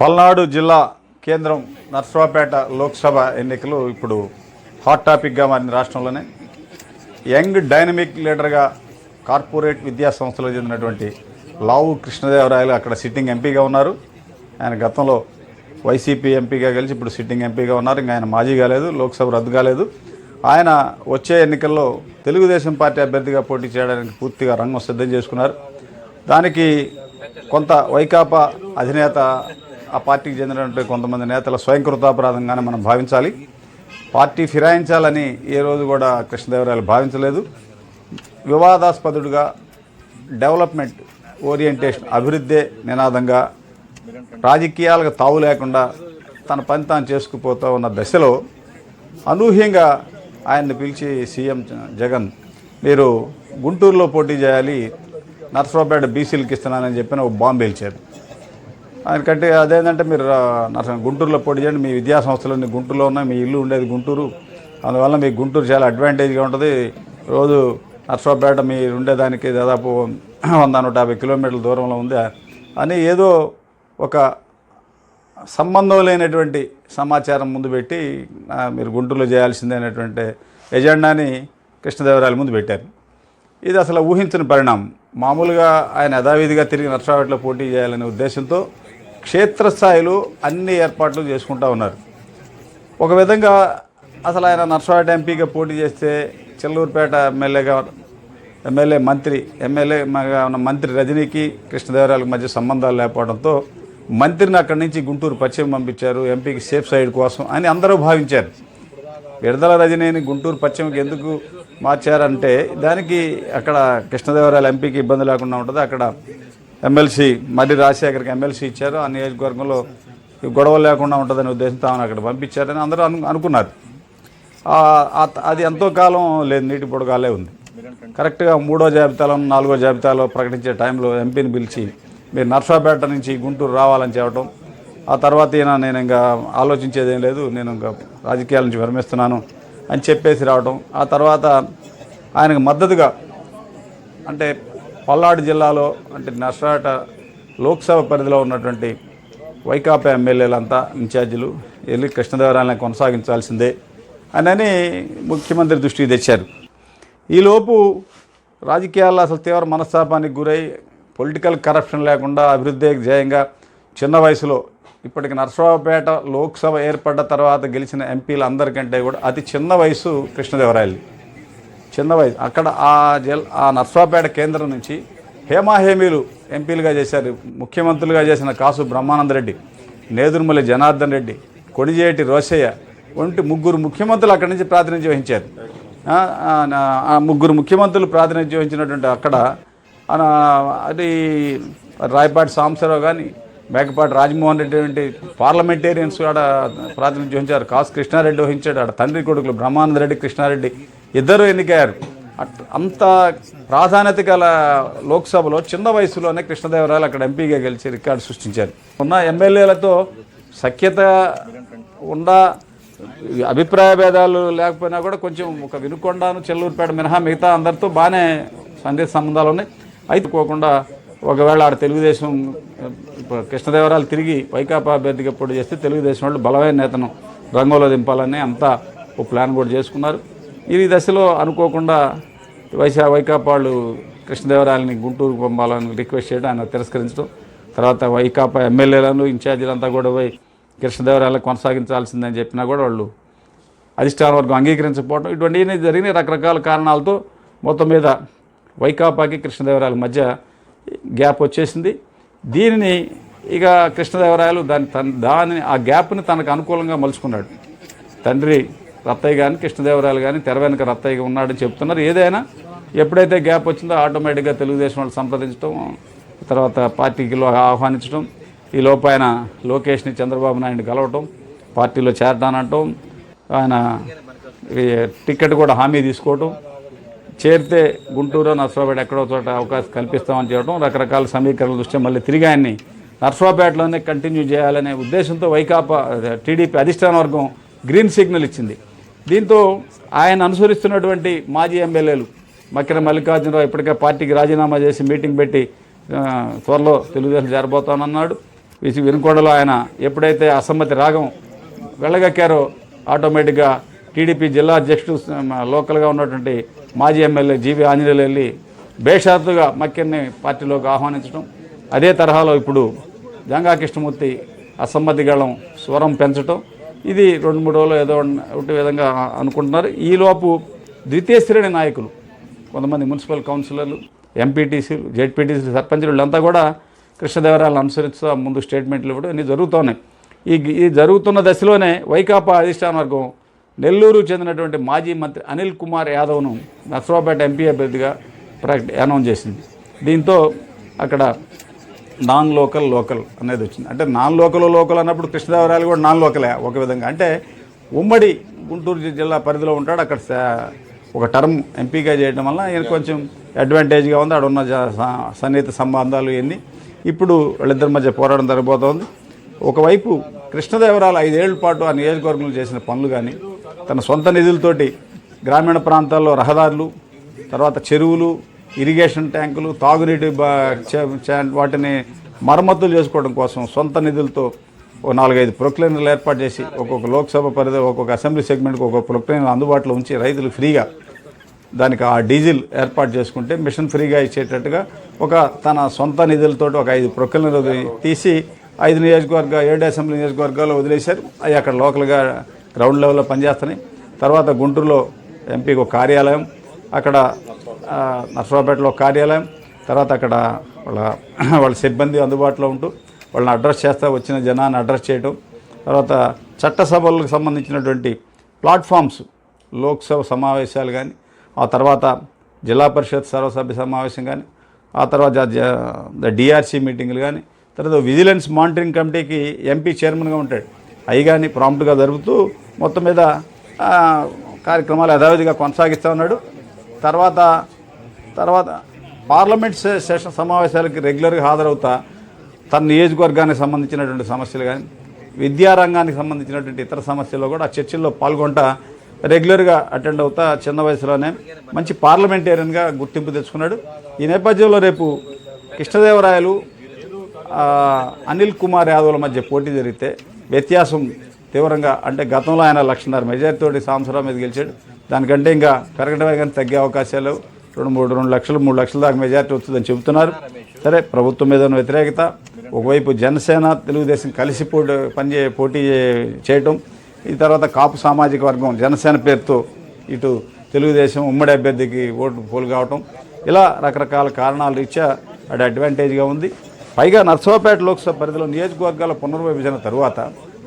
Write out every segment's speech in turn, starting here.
పల్నాడు జిల్లా కేంద్రం నర్సరావుపేట లోక్సభ ఎన్నికలు ఇప్పుడు హాట్ టాపిక్గా మారింది రాష్ట్రంలోనే. యంగ్ డైనమిక్ లీడర్గా కార్పొరేట్ విద్యా సంస్థలకు చెందినటువంటి లావు కృష్ణదేవరాయలు అక్కడ సిట్టింగ్ ఎంపీగా ఉన్నారు. ఆయన గతంలో వైసీపీ ఎంపీగా గెలిచి ఇప్పుడు సిట్టింగ్ ఎంపీగా ఉన్నారు. ఇంకా ఆయన మాజీ కాలేదు లోక్సభ రద్దు కాలేదు. ఆయన వచ్చే ఎన్నికల్లో తెలుగుదేశం పార్టీ అభ్యర్థిగా పోటీ చేయడానికి పూర్తిగా రంగం సిద్ధం చేసుకున్నారు. దానికి కొంత వైకాపా అధినేత ఆ పార్టీకి చెందినటువంటి కొంతమంది నేతల స్వయంకృతాపరాధంగానే మనం భావించాలి. పార్టీ ఫిరాయించాలని ఏ రోజు కూడా కృష్ణదేవరాయలు భావించలేదు. వివాదాస్పదుడుగా డెవలప్మెంట్ ఓరియంటేషన్ అభివృద్ధే నినాదంగా రాజకీయాలకు తావు లేకుండా తన పని తాను చేసుకుపోతూ ఉన్న దశలో అనూహ్యంగా ఆయన్ని పిలిచి సీఎం జగన్ మీరు గుంటూరులో పోటీ చేయాలి నర్సరావుపేట బీసీలకు ఇస్తున్నానని చెప్పిన ఒక బాంబు పేల్చారు ఆయనకంటే అదేంటంటే మీరు ఆ, గుంటూరులో పోటీ చేయండి. మీ విద్యా సంస్థలన్నీ గుంటూరులో ఉన్నాయి. మీ ఇల్లు ఉండేది గుంటూరు. అందువల్ల మీకు గుంటూరు చాలా అడ్వాంటేజ్గా ఉంటుంది. రోజు నర్సరావుపేట మీరు ఉండేదానికి దాదాపు వంద నూట యాభై కిలోమీటర్ల దూరంలో ఉంది. అని ఏదో ఒక సంబంధం లేనటువంటి సమాచారం ముందు పెట్టి మీరు గుంటూరులో చేయాల్సిందే అనేటువంటి ఎజెండాని కృష్ణదేవరాయల ముందు పెట్టారు. ఇది అసలు ఊహించిన పరిణామం. మామూలుగా ఆయన యథావిధిగా తిరిగి నర్సరావుపేటలో పోటీ చేయాలనే ఉద్దేశంతో క్షేత్రస్థాయిలో అన్ని ఏర్పాట్లు చేసుకుంటా ఉన్నారు. ఒక విధంగా అసలు ఆయన నర్సరావుపేట ఎంపీగా పోటీ చేస్తే చెల్లూరుపేట ఎమ్మెల్యేగా ఎమ్మెల్యే మంత్రి ఎమ్మెల్యేగా ఉన్న మంత్రి రజనీకి కృష్ణదేవరాయలకు మధ్య సంబంధాలు లేకపోవడంతో మంత్రిని అక్కడి నుంచి గుంటూరు పశ్చిమ పంపించారు. ఎంపీకి సేఫ్ సైడ్ కోసం అని అందరూ భావించారు. విడుదల రజనీని గుంటూరు పశ్చిమకి ఎందుకు మార్చారంటే దానికి అక్కడ కృష్ణదేవరాయల ఎంపీకి ఇబ్బంది లేకుండా ఉంటుంది. అక్కడ ఎమ్మెల్సీ మర్రి రాజశేఖర్కి ఎమ్మెల్సీ ఇచ్చారు. ఆ నియోజకవర్గంలో గొడవ లేకుండా ఉంటుందనే ఉద్దేశంతో ఆమెను అక్కడ పంపించారని అందరూ అను అనుకున్నారు. అది ఎంతో కాలం లేదు నీటి పొడగాలే ఉంది. కరెక్ట్గా మూడో జాబితాలో నాలుగో జాబితాలో ప్రకటించే టైంలో ఎంపీని పిలిచి మీరు నర్సాపేట నుంచి గుంటూరు రావాలని చెప్పడం ఆ తర్వాత ఈయన నేను ఇంకా ఆలోచించేదేం లేదు నేను ఇంకా రాజకీయాల నుంచి విరమిస్తున్నాను అని చెప్పేసి రావడం ఆ తర్వాత ఆయనకు మద్దతుగా అంటే పల్నాడు జిల్లాలో అంటే నష్టాట లోక్సభ పరిధిలో ఉన్నటువంటి వైకాపా ఎమ్మెల్యేలంతా ఇన్ఛార్జీలు వెళ్ళి కృష్ణదేవరాయలను కొనసాగించాల్సిందే అని ముఖ్యమంత్రి దృష్టికి తెచ్చారు. ఈలోపు రాజకీయాల్లో అసలు తీవ్ర మనస్తాపానికి గురై పొలిటికల్ కరప్షన్ లేకుండా అభివృద్ధి ధ్యేయంగా చిన్న వయసులో ఇప్పటికి నరసరావుపేట లోక్సభ ఏర్పడ్డ తర్వాత గెలిచిన ఎంపీలు అందరికంటే కూడా అతి చిన్న వయసు కృష్ణదేవరాయలు చిన్న వయసు. అక్కడ ఆ జల్ ఆ నర్సాపేట కేంద్రం నుంచి హేమాహేమీలు ఎంపీలుగా చేశారు ముఖ్యమంత్రులుగా చేసిన కాసు బ్రహ్మానందరెడ్డి నేదురుమల్లి జనార్దన్ రెడ్డి కొణిజేటి రోసయ్య వంటి ముగ్గురు ముఖ్యమంత్రులు అక్కడి నుంచి ప్రాతినిధ్యం వహించారు. ముగ్గురు ముఖ్యమంత్రులు ప్రాతినిధ్యం వహించినటువంటి అక్కడ అది రాయపాటి సాంబశివరావు కానీ మేకపాటి రాజమోహన్ రెడ్డి వంటి పార్లమెంటేరియన్స్ ఆడ ప్రాతినిధ్యం వహించారు. కాసు కృష్ణారెడ్డి వహించాడు. ఆడ తండ్రి కొడుకులు బ్రహ్మానంద రెడ్డి కృష్ణారెడ్డి ఇద్దరు ఎన్నికయ్యారు. అట్- అంత ప్రాధాన్యత గల లోక్సభలో చిన్న వయసులోనే కృష్ణదేవరాయలు అక్కడ ఎంపీగా గెలిచి రికార్డు సృష్టించారు. ఉన్న ఎమ్మెల్యేలతో సఖ్యత ఉండా అభిప్రాయ భేదాలు లేకపోయినా కూడా కొంచెం ఒక వినుకొండను చెల్లూరుపేట మినహా మిగతా అందరితో బాగానే సందేశ సంబంధాలు ఉన్నాయి. అయితే పోకుండా ఒకవేళ ఆడ తెలుగుదేశం కృష్ణదేవరాయలు తిరిగి వైకాపా అభ్యర్థిగా పోటీ చేస్తే తెలుగుదేశం వాళ్ళు బలమైన నేతను రంగంలో దింపాలని అంతా ఒక ప్లాన్ కూడా చేసుకున్నారు. ఈ దశలో అనుకోకుండా వైశా వైకాపా వాళ్ళు కృష్ణదేవరాయలని గుంటూరుకు పంపాలని రిక్వెస్ట్ చేయడం ఆయన తిరస్కరించడం తర్వాత వైకాపా ఎమ్మెల్యేలను ఇన్ఛార్జీలంతా కూడా పోయి కృష్ణదేవరాయలు కొనసాగించాల్సిందని చెప్పినా కూడా వాళ్ళు అధిష్టాన వర్గం అంగీకరించకపోవడం ఇటువంటివన్నీ జరిగిన రకరకాల కారణాలతో మొత్తం మీద వైకాపాకి కృష్ణదేవరాయల మధ్య గ్యాప్ వచ్చేసింది. దీనిని ఇక కృష్ణదేవరాయలు దాని తన దాని ఆ గ్యాప్ని తనకు అనుకూలంగా మలుచుకున్నాడు. తండ్రి రత్తయ్య కానీ కృష్ణదేవరాయలు కానీ తెర వెనుక రత్తయ్యగా ఉన్నాడని చెప్తున్నారు. ఏదైనా ఎప్పుడైతే గ్యాప్ వచ్చిందో ఆటోమేటిక్గా తెలుగుదేశం వాళ్ళు సంప్రదించడం తర్వాత పార్టీకి ఆహ్వానించడం ఈ లోపు ఆయన లోకేష్ని చంద్రబాబు నాయుడు కలవటం పార్టీలో చేరటానంటం ఆయన ఈ టికెట్ కూడా హామీ తీసుకోవటం చేరితే గుంటూరు నర్సరావుపేట ఎక్కడో చోట అవకాశం కల్పిస్తామని చెప్పడం రకరకాల సమీకరణల దృష్ట్యా మళ్ళీ తిరిగి ఆయన్ని నర్సరావుపేటలోనే కంటిన్యూ చేయాలనే ఉద్దేశంతో వైకాపా టీడీపీ అధిష్టాన వర్గం గ్రీన్ సిగ్నల్ ఇచ్చింది. దీంతో ఆయన అనుసరిస్తున్నటువంటి మాజీ ఎమ్మెల్యేలు మక్కిన మల్లికార్జునరావు ఇప్పటికే పార్టీకి రాజీనామా చేసి మీటింగ్ పెట్టి త్వరలో తెలుగుదేశం చేరబోతానన్నాడు విసి వినుకొండలో ఆయన ఎప్పుడైతే అసమ్మతి రాగం వెళ్ళగక్కారో ఆటోమేటిక్గా టీడీపీ జిల్లా అధ్యక్షుడు లోకల్గా ఉన్నటువంటి మాజీ ఎమ్మెల్యే జీవి ఆంజనేయులు వెళ్ళి బేషరతుగా మక్కిని పార్టీలోకి ఆహ్వానించడం. అదే తరహాలో ఇప్పుడు జంగా కృష్ణమూర్తి అసమ్మతి గళం స్వరం పెంచడం ఇది రెండు మూడు రోజులు ఏదో ఒకటి విధంగా అనుకుంటున్నారు. ఈలోపు ద్వితీయ శ్రేణి నాయకులు కొంతమంది మున్సిపల్ కౌన్సిలర్లు ఎంపీటీసీలు జెడ్పీటీసీలు సర్పంచులు వీళ్ళంతా కూడా కృష్ణదేవరాయలను అనుసరిస్తూ ముందు స్టేట్మెంట్లు ఇవ్వడం ఇన్ని జరుగుతున్నాయి. ఈ ఈ జరుగుతున్న దశలోనే వైకాపా అధిష్టాన వర్గం నెల్లూరు చెందినటువంటి మాజీ మంత్రి అనిల్ కుమార్ యాదవ్ను నర్సరావుపేట ఎంపీ అభ్యర్థిగా ప్రకటి అనౌన్స్ చేసింది. దీంతో అక్కడ నాన్ లోకల్ లోకల్ అనేది వచ్చింది. అంటే నాన్ లోకల్ లోకల్ అన్నప్పుడు కృష్ణదేవరాయలు కూడా నాన్ లోకలే ఒక విధంగా. అంటే ఉమ్మడి గుంటూరు జిల్లా పరిధిలో ఉంటాడు. అక్కడ ఒక టర్మ్ ఎంపీగా చేయడం వల్ల ఈయన కొంచెం అడ్వాంటేజ్గా ఉంది. ఆడ ఉన్న స- సన్నిహిత సంబంధాలు ఇవన్నీ ఇప్పుడు వాళ్ళిద్దరి మధ్య పోరాటం జరగబోతోంది. ఒకవైపు కృష్ణదేవరాయలు ఐదేళ్ళ పాటు ఆ నియోజకవర్గంలో చేసిన పనులు కానీ తన సొంత నిధులతోటి గ్రామీణ ప్రాంతాల్లో రహదారులు తర్వాత చెరువులు ఇరిగేషన్ ట్యాంకులు తాగునీటి బా- చే- వాటిని మరమ్మతులు చేసుకోవడం కోసం సొంత నిధులతో ఒక నాలుగైదు ప్రొక్లైన్లు ఏర్పాటు చేసి ఒక్కొక్క లోక్సభ పరిధి ఒక్కొక్క అసెంబ్లీ సెగ్మెంట్కి ఒక్కొక్క ప్రొక్లైన్లు అందుబాటులో ఉంచి రైతులు ఫ్రీగా దానికి ఆ డీజిల్ ఏర్పాటు చేసుకుంటే మిషన్ ఫ్రీగా ఇచ్చేటట్టుగా ఒక తన సొంత నిధులతో ఒక ఐదు ప్రొక్లైన్లు తీసి ఐదు నియోజకవర్గ ఏడు అసెంబ్లీ నియోజకవర్గాలు వదిలేశారు. అవి అక్కడ లోకల్గా గ్రౌండ్ లెవెల్లో పనిచేస్తున్నాయి. తర్వాత గుంటూరులో ఎంపీకి ఒక కార్యాలయం అక్కడ నర్సరావుపేటలో కార్యాలయం తర్వాత అక్కడ వాళ్ళ వాళ్ళ సిబ్బంది అందుబాటులో ఉంటూ వాళ్ళని అడ్రస్ చేస్తా వచ్చిన జనాన్ని అడ్రస్ చేయడం తర్వాత చట్టసభలకు సంబంధించినటువంటి ప్లాట్ఫామ్స్ లోక్సభ సమావేశాలు కానీ ఆ తర్వాత జిల్లా పరిషత్ సర్వసభ్య సమావేశం కానీ ఆ తర్వాత డిఆర్సీ మీటింగ్లు కానీ తర్వాత విజిలెన్స్ మానిటరింగ్ కమిటీకి ఎంపీ చైర్మన్గా ఉంటాడు. అవి కానీ ప్రాంప్ట్గా జరుపుతూ మొత్తం మీద కార్యక్రమాలు యథావిధిగా కొనసాగిస్తూ ఉన్నాడు. తర్వాత తర్వాత పార్లమెంట్ సెషన్ సమావేశాలకి రెగ్యులర్గా హాజరవుతా తన నియోజకవర్గానికి సంబంధించినటువంటి సమస్యలు కానీ విద్యారంగానికి సంబంధించినటువంటి ఇతర సమస్యల్లో కూడా ఆ చర్చల్లో పాల్గొంటా రెగ్యులర్గా అటెండ్ అవుతా చిన్న వయసులోనే మంచి పార్లమెంటేరియన్గా గుర్తింపు తెచ్చుకున్నాడు. ఈ నేపథ్యంలో రేపు కృష్ణదేవరాయలు అనిల్ కుమార్ యాదవ్ల మధ్య పోటీ జరిగితే వ్యత్యాసం తీవ్రంగా అంటే గతంలో ఆయన లక్షన్నర మెజార్టీతోటి సాంసరావు మీద గెలిచాడు. దానికంటే ఇంకా పెరగడమే కానీ తగ్గే అవకాశాలు రెండు మూడు రెండు లక్షలు మూడు లక్షల దాకా మెజార్టీ వస్తుందని చెబుతున్నారు. సరే ప్రభుత్వం మీద ఉన్న వ్యతిరేకత ఒకవైపు జనసేన తెలుగుదేశం కలిసి పోటీ పనిచే పోటీ చేయటం ఈ తర్వాత కాపు సామాజిక వర్గం జనసేన పేరుతో ఇటు తెలుగుదేశం ఉమ్మడి అభ్యర్థికి ఓటు పోలు కావటం ఇలా రకరకాల కారణాల రీత్యా అది అడ్వాంటేజ్గా ఉంది. పైగా నర్సరావుపేట లోక్సభ పరిధిలో నియోజకవర్గాల పునర్విభజన తరువాత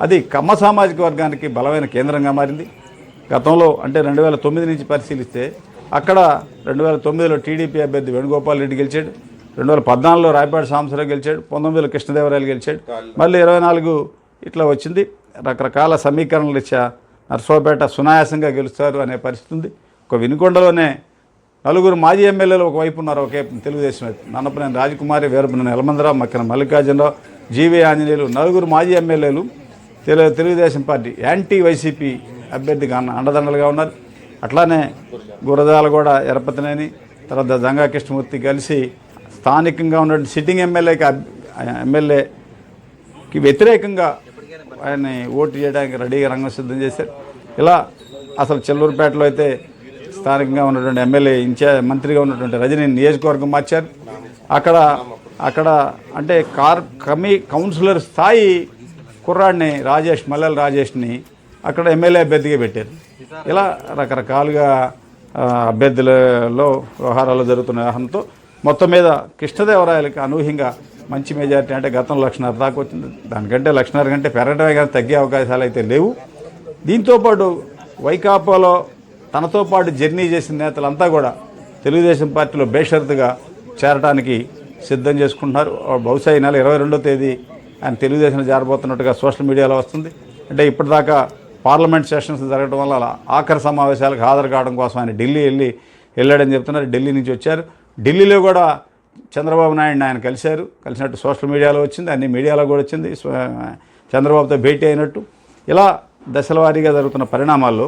అది కమ్మ సామాజిక వర్గానికి బలమైన కేంద్రంగా మారింది. గతంలో అంటే రెండు వేల తొమ్మిది నుంచి పరిశీలిస్తే అక్కడ రెండు వేల తొమ్మిదిలో టీడీపీ అభ్యర్థి వేణుగోపాల్ రెడ్డి గెలిచాడు. రెండు వేల పద్నాలుగులో రాయపాటి సాంబశ్వరరావు గెలిచాడు. పంతొమ్మిదిలో కృష్ణదేవరాయలు గెలిచాడు. మళ్ళీ ఇరవై నాలుగు ఇట్లా వచ్చింది. రకరకాల సమీకరణలు ఇచ్చా నర్సరావుపేట సునాయాసంగా గెలుస్తారు అనే పరిస్థితి ఉంది. ఒక వినుకొండలోనే నలుగురు మాజీ ఎమ్మెల్యేలు ఒకవైపు ఉన్నారు ఒకే తెలుగుదేశం వైపు. Nannapaneni Rajakumari Veerapaneni Yalamandarao Makkana Mallikarjunarao G V Anjaneyulu. నలుగురు మాజీ ఎమ్మెల్యేలు తెలు తెలుగుదేశం పార్టీ యాంటీ వైసీపీ అభ్యర్థిగా అన్న అండదండలుగా ఉన్నారు. అట్లానే గురజాల కూడా ఎరపతినేని తర్వాత జంగా కృష్ణమూర్తి కలిసి స్థానికంగా ఉన్నటువంటి సిట్టింగ్ ఎమ్మెల్యేకి ఎమ్మెల్యేకి వ్యతిరేకంగా ఆయన్ని ఓటు చేయడానికి రెడీగా రంగం సిద్ధం చేశారు. ఇలా అసలు చెల్లూరుపేటలో అయితే స్థానికంగా ఉన్నటువంటి ఎమ్మెల్యే ఇన్ఛార్జ్ మంత్రిగా ఉన్నటువంటి రజని నియోజకవర్గం మార్చారు. అక్కడ అక్కడ అంటే కార్ కమి కౌన్సిలర్ స్థాయి కుర్రాడిని రాజేష్ మల్లెల రాజేష్ని అక్కడ ఎమ్మెల్యే అభ్యర్థిగా పెట్టారు. ఇలా రకరకాలుగా అభ్యర్థులలో వ్యవహారాలు జరుగుతున్న వ్యవహారంతో మొత్తం మీద కృష్ణదేవరాయలకి అనూహ్యంగా మంచి మెజారిటీ అంటే గతంలో లక్షన్నర దాకా వచ్చింది. దానికంటే లక్షన్నర కంటే పెరగడమే కానీ తగ్గే అవకాశాలు అయితే లేవు. దీంతోపాటు వైకాపాలో తనతో పాటు జర్నీ చేసిన నేతలంతా కూడా తెలుగుదేశం పార్టీలో బేషరతుగా చేరడానికి సిద్ధం చేసుకుంటున్నారు. బహుశా ఈ నెల ఇరవై రెండో తేదీ ఆయన తెలుగుదేశం జారబోతున్నట్టుగా సోషల్ మీడియాలో వస్తుంది. అంటే ఇప్పటిదాకా పార్లమెంట్ సెషన్స్ జరగడం వల్ల అలా ఆఖరి సమావేశాలకు హాజరు కావడం కోసం ఆయన ఢిల్లీ వెళ్ళి వెళ్ళాడని చెప్తున్నారు. ఢిల్లీ నుంచి వచ్చారు. ఢిల్లీలో కూడా చంద్రబాబు నాయుడిని ఆయన కలిశారు. కలిసినట్టు సోషల్ మీడియాలో వచ్చింది. అన్ని మీడియాలో కూడా వచ్చింది. చంద్రబాబుతో భేటీ అయినట్టు. ఇలా దశల వారీగా జరుగుతున్న పరిణామాల్లో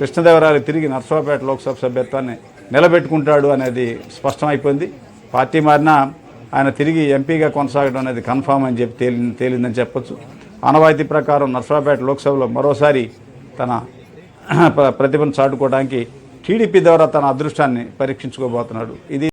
కృష్ణదేవరాయలు తిరిగి నర్సరావుపేట లోక్సభ సభ్యత్వాన్ని నిలబెట్టుకుంటాడు అనేది స్పష్టమైపోయింది. పార్టీ మారినా ఆయన తిరిగి ఎంపీగా కొనసాగడం అనేది కన్ఫామ్ అని చెప్పి తేలి తేలిందని చెప్పొచ్చు. ఆనవాయితీ ప్రకారం నర్సరావుపేట లోక్సభలో మరోసారి తన ప్ర- ప్రతిభను చాటుకోవడానికి టీడీపీ ద్వారా తన అదృష్టాన్ని పరీక్షించుకోబోతున్నాడు. ఇది